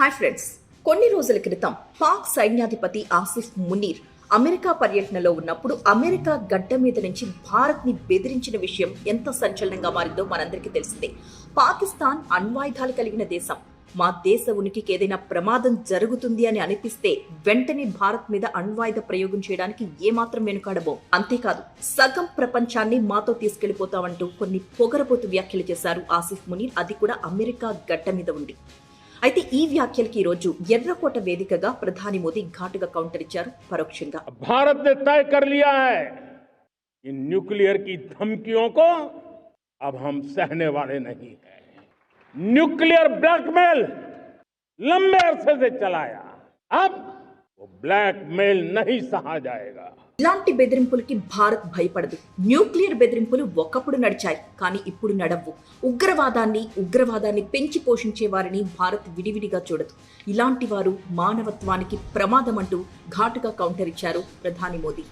Hi friends కొన్ని రోజుల క్రితం పాక్ సైన్యాధిపతి ఆసిఫ్ మునీర్ అమెరికా పర్యటనలో ఉన్నప్పుడు అమెరికా గడ్డ మీద నుంచి భారత్ని బెదిరించిన విషయం ఎంత సంచలనంగా మారిందో మనందరికీ తెలిసిందే. పాకిస్తాన్ అణ్వాయుధాలు కలిగిన దేశం. మా దేశ ఉనికికి ఏదైనా ప్రమాదం జరుగుతుంది అని అనిపిస్తే వెంటనే భారత్ మీద అణ్వాయుధ ప్రయోగం చేయడానికి ఏమాత్రం వెనుకాడబో. అంతేకాదు సగం ప్రపంచాన్ని మాతో తీసుకెళ్ళిపోతామంటూ కొన్ని పొగరబోతు వ్యాఖ్యలు చేశారు ఆసిఫ్ మునీర్. అది కూడా అమెరికా గడ్డ మీద ఉండి అయితే ఈ వ్యాఖ్యలకి ఈ రోజు ఎర్రకోట వేదికగా ప్రధాని మోదీ ఘాటుగా కౌంటర్ ఇచ్చారు పరోక్షంగా भारत ने तय कर लिया है कि न्यूक्लियर की धमकियों को अब हम सहने वाले नहीं हैं न्यूक्लियर ब्लैकमेल लंबे अरसे से चलाया अब वो ब्लैकमेल नहीं सहा जाएगा ఇలాంటి బెదిరింపులకి భారత్ భయపడదు. న్యూక్లియర్ బెదిరింపులు ఒకప్పుడు నడిచాయి కానీ ఇప్పుడు నడవ్వు. ఉగ్రవాదాన్ని ఉగ్రవాదాన్ని పెంచి పోషించే వారిని భారత్ విడివిడిగా చూడదు. ఇలాంటి వారు మానవత్వానికి ప్రమాదం అంటూ ఘాటుగా కౌంటర్ ఇచ్చారు ప్రధాని మోదీ.